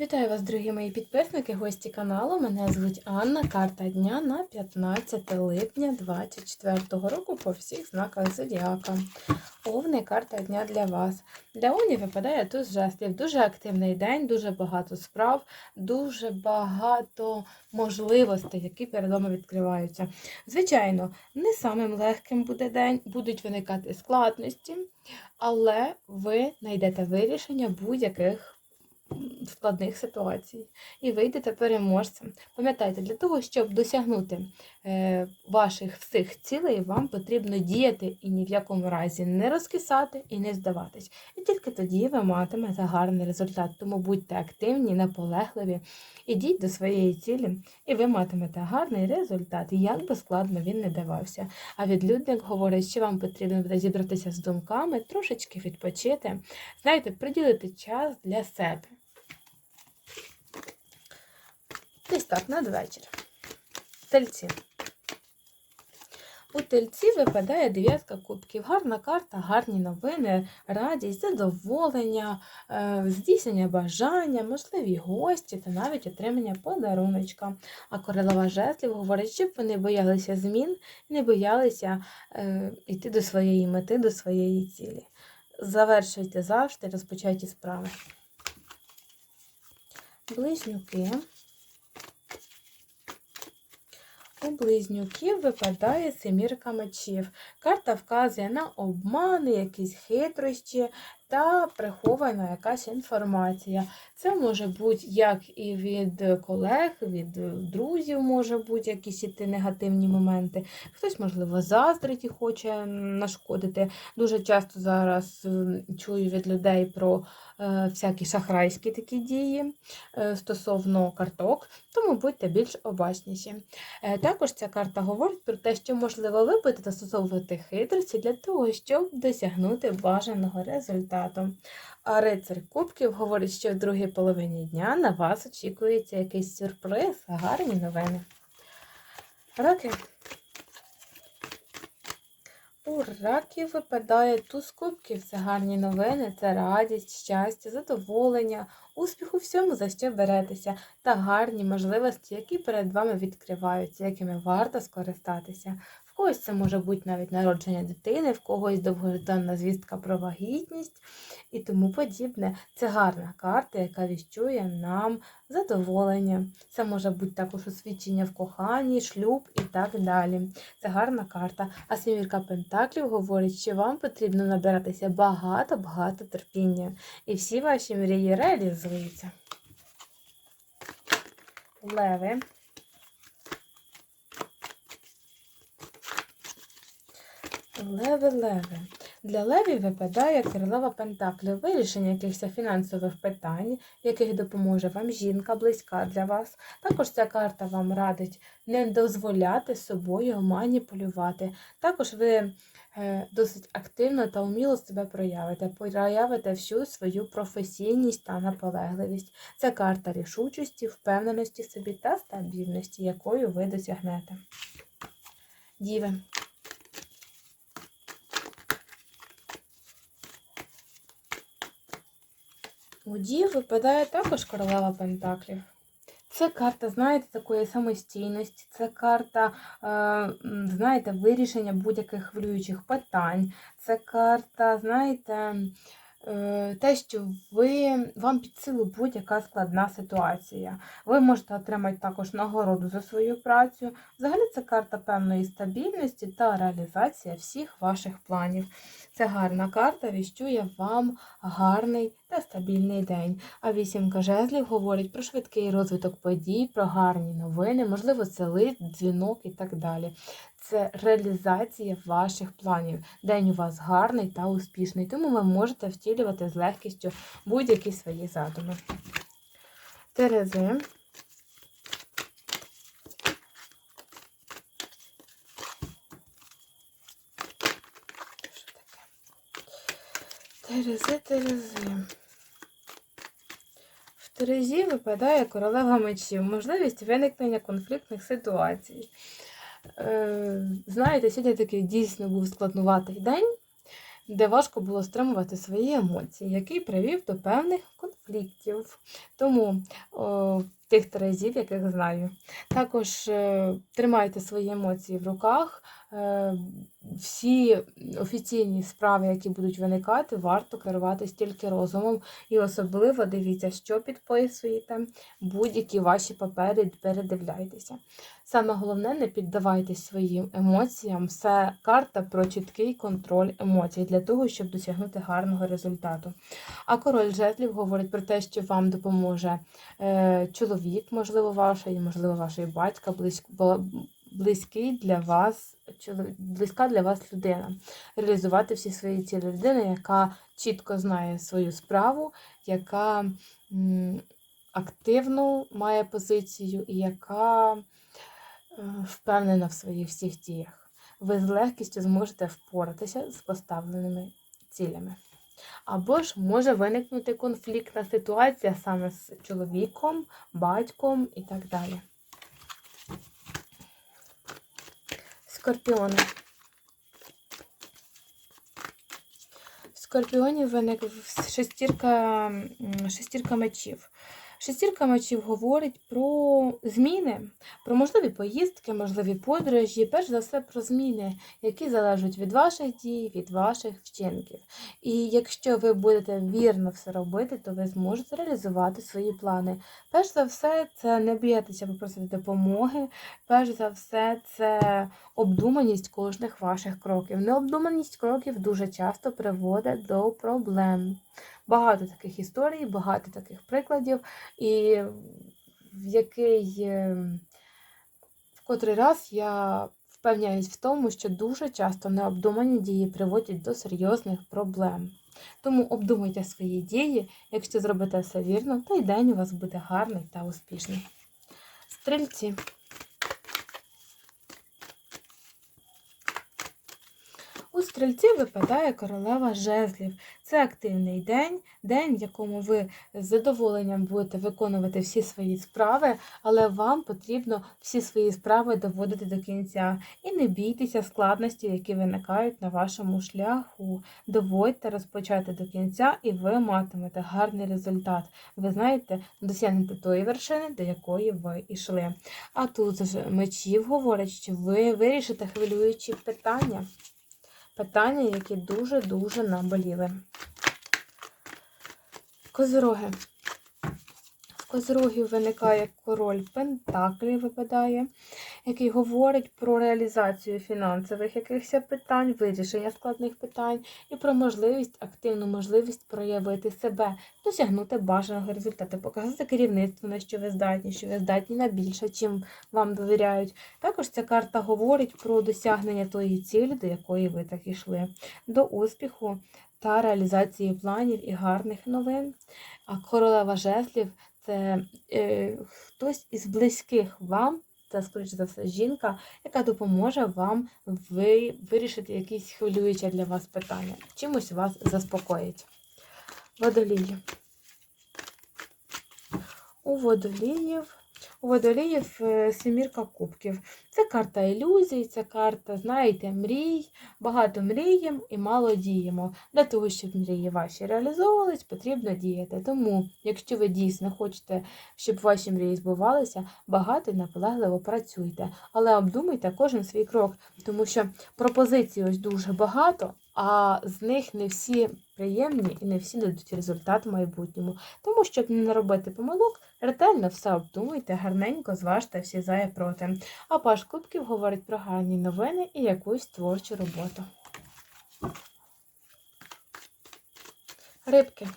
Вітаю вас, дорогі мої підписники, гості каналу. Мене звуть Анна. Карта дня на 15 липня 2024 року по всіх знаках зодіака. Овни карта дня для вас. Для Овні випадає туз жестів. Дуже активний день, дуже багато справ, дуже багато можливостей, які перед вами відкриваються. Звичайно, не самим легким буде день, будуть виникати складності, але ви знайдете вирішення будь-яких складних ситуацій і вийдете переможцем. Пам'ятайте, для того, щоб досягнути е, ваших всіх цілей, вам потрібно діяти і ні в якому разі не розкисати і не здаватись. І тільки тоді ви матимете гарний результат. Тому будьте активні, наполегливі, ідіть до своєї цілі, і ви матимете гарний результат, як би складно він не давався. А відлюдник говорить, що вам потрібно буде зібратися з думками, трошечки відпочити, знаєте, приділити час для себе. Десь так, надвечір. Тельці. У тельці випадає дев'ятка кубків. Гарна карта, гарні новини, радість, задоволення, е, здійснення бажання, можливі гості та навіть отримання подаруночка. А королева жезлів говорить, щоб ви не боялися змін, не боялися е, йти до своєї мети, до своєї цілі. Завершуйте завжди розпочаті справи. Близнюки. У близнюків випадає семірка мечів. Карта вказує на обмани, якісь хитрощі та прихована якась інформація. Це може бути як і від колег, від друзів, може бути якісь іти негативні моменти. Хтось, можливо, заздрить і хоче нашкодити. Дуже часто зараз чую від людей про е, всякі шахрайські такі дії е, стосовно карток, тому будьте більш обачніші. Е, Також ця карта говорить про те, що можливо ви будете застосовувати хитрості для того, щоб досягнути бажаного результату. А рицар Кубків говорить, що в другій половині дня на вас очікується якийсь сюрприз, гарні новини. Раки. У раків випадає туз кубків. Це гарні новини, це радість, щастя, задоволення, успіх у всьому, за що беретеся, та гарні можливості, які перед вами відкриваються, якими варто скористатися. Когось це може бути навіть народження дитини, в когось довгожданна звістка про вагітність і тому подібне. Це гарна карта, яка віщує нам задоволення. Це може бути також освідчення в коханні, шлюб і так далі. Це гарна карта. А сімірка Пентаклів говорить, що вам потрібно набиратися багато-багато терпіння. І всі ваші мрії реалізуються. Леви. Леви, леви. Для левів випадає королева Пентаклів, вирішення якихось фінансових питань, яких допоможе вам жінка близька для вас. Також ця карта вам радить не дозволяти собою маніпулювати. Також ви е, досить активно та вміло себе проявите, проявите всю свою професійність та наполегливість. Це карта рішучості, впевненості собі та стабільності, якою ви досягнете. Діви. Дів випадає також королева Пентаклів. Це карта, знаєте, такої самостійності, це карта, е, знаєте, вирішення будь-яких хвилюючих питань. Це карта, знаєте, е, те, що ви, вам під силу будь-яка складна ситуація. Ви можете отримати також нагороду за свою працю. Взагалі це карта певної стабільності та реалізація всіх ваших планів. Це гарна карта, віщує вам гарний та стабільний день. А вісімка жезлів говорить про швидкий розвиток подій, про гарні новини, можливо, це лист, дзвінок і так далі. Це реалізація ваших планів. День у вас гарний та успішний, тому ви можете втілювати з легкістю будь-які свої задуми. Терези. Терези, Терези. В Терезі випадає королева мечів, можливість виникнення конфліктних ситуацій. Е, знаєте, сьогодні такий дійсно був складнуватий день. де важко було стримувати свої емоції, який привів до певних конфліктів. Тому о, тих терезів, яких знаю. Також е, тримайте свої емоції в руках. Е, всі офіційні справи, які будуть виникати, варто керуватись тільки розумом. І особливо дивіться, що підписуєте, будь-які ваші папери передивляйтеся. Саме головне, не піддавайтесь своїм емоціям. Це карта про чіткий контроль емоцій для того, щоб досягнути гарного результату. А король жезлів говорить про те, що вам допоможе е, чоловік, можливо, ваш, і, можливо, вашої батька, близько, близький для вас, близька для вас людина. Реалізувати всі свої цілі. Людина, яка чітко знає свою справу, яка м, активну має позицію і яка е, впевнена в своїх всіх діях. Ви з легкістю зможете впоратися з поставленими цілями. Або ж може виникнути конфліктна ситуація саме з чоловіком, батьком і так далі. Скорпіони. В скорпіонів виник шестірка, шестірка мечів. Шестірка мечів говорить про зміни, про можливі поїздки, можливі подорожі, перш за все про зміни, які залежать від ваших дій, від ваших вчинків. І якщо ви будете вірно все робити, то ви зможете реалізувати свої плани. Перш за все, це не боятися попросити допомоги. Перш за все, це обдуманість кожних ваших кроків. Необдуманість кроків дуже часто приводить до проблем. Багато таких історій, багато таких прикладів, і в який е, в котрий раз я впевняюсь в тому, що дуже часто необдумані дії приводять до серйозних проблем. Тому обдумуйте свої дії, якщо зробите все вірно, то й день у вас буде гарний та успішний. Стрільці. У стрільці випадає королева жезлів. Це активний день, день, в якому ви з задоволенням будете виконувати всі свої справи, але вам потрібно всі свої справи доводити до кінця. І не бійтеся складності, які виникають на вашому шляху. Доводьте розпочати до кінця, і ви матимете гарний результат. Ви знаєте, досягнете тої вершини, до якої ви йшли. А тут мечів говорять, що ви вирішите хвилюючі питання питання, які дуже-дуже наболіли. Козироги. В козирогів виникає король Пентаклів випадає, який говорить про реалізацію фінансових якихось питань, вирішення складних питань і про можливість, активну можливість проявити себе, досягнути бажаного результату, показати керівництво, на що ви здатні, що ви здатні на більше, чим вам довіряють. Також ця карта говорить про досягнення тої цілі, до якої ви так йшли, до успіху та реалізації планів і гарних новин. А королева жезлів це е, хтось із близьких вам, це, скоріше за все, жінка, яка допоможе вам ви, вирішити якісь хвилюючі для вас питання. Чимось вас заспокоїть. Водолії. У водоліїв у водоліїв е, семірка кубків. Це карта ілюзій, це карта, знаєте, мрій. Багато мріємо і мало діємо. Для того, щоб мрії ваші реалізовувались, потрібно діяти. Тому, якщо ви дійсно хочете, щоб ваші мрії збувалися, багато і наполегливо працюйте. Але обдумуйте кожен свій крок, тому що пропозицій ось дуже багато, а з них не всі приємні і не всі дадуть результат в майбутньому. Тому, щоб не наробити помилок, ретельно все обдумуйте, гарненько зважте всі за і проти. А паш кубків говорить про гарні новини і якусь творчу роботу. Рибки.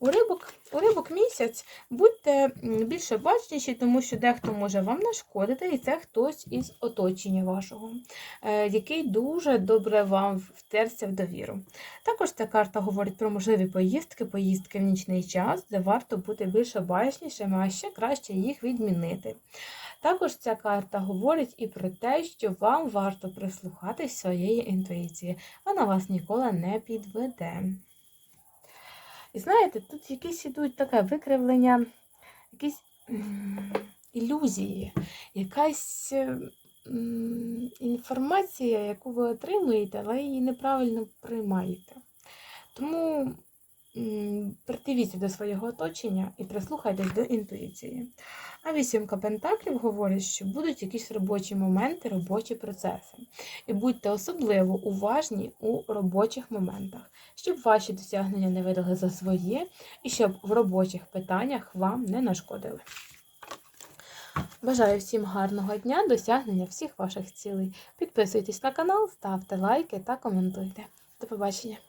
У рибок, у рибок місяць будьте більше бачніші, тому що дехто може вам нашкодити, і це хтось із оточення вашого, е, який дуже добре вам втерся в довіру. Також ця карта говорить про можливі поїздки, поїздки в нічний час, де варто бути більше бачнішими, а ще краще їх відмінити. Також ця карта говорить і про те, що вам варто прислухатись своєї інтуїції, вона вас ніколи не підведе. І знаєте, тут якісь ідуть таке викривлення, якісь ілюзії, якась інформація, яку ви отримуєте, але її неправильно приймаєте. Тому придивіться до свого оточення і прислухайтесь до інтуїції. А вісімка пентаклів говорить, що будуть якісь робочі моменти, робочі процеси. І будьте особливо уважні у робочих моментах, щоб ваші досягнення не видали за своє, і щоб в робочих питаннях вам не нашкодили. Бажаю всім гарного дня, досягнення всіх ваших цілей. Підписуйтесь на канал, ставте лайки та коментуйте. До побачення!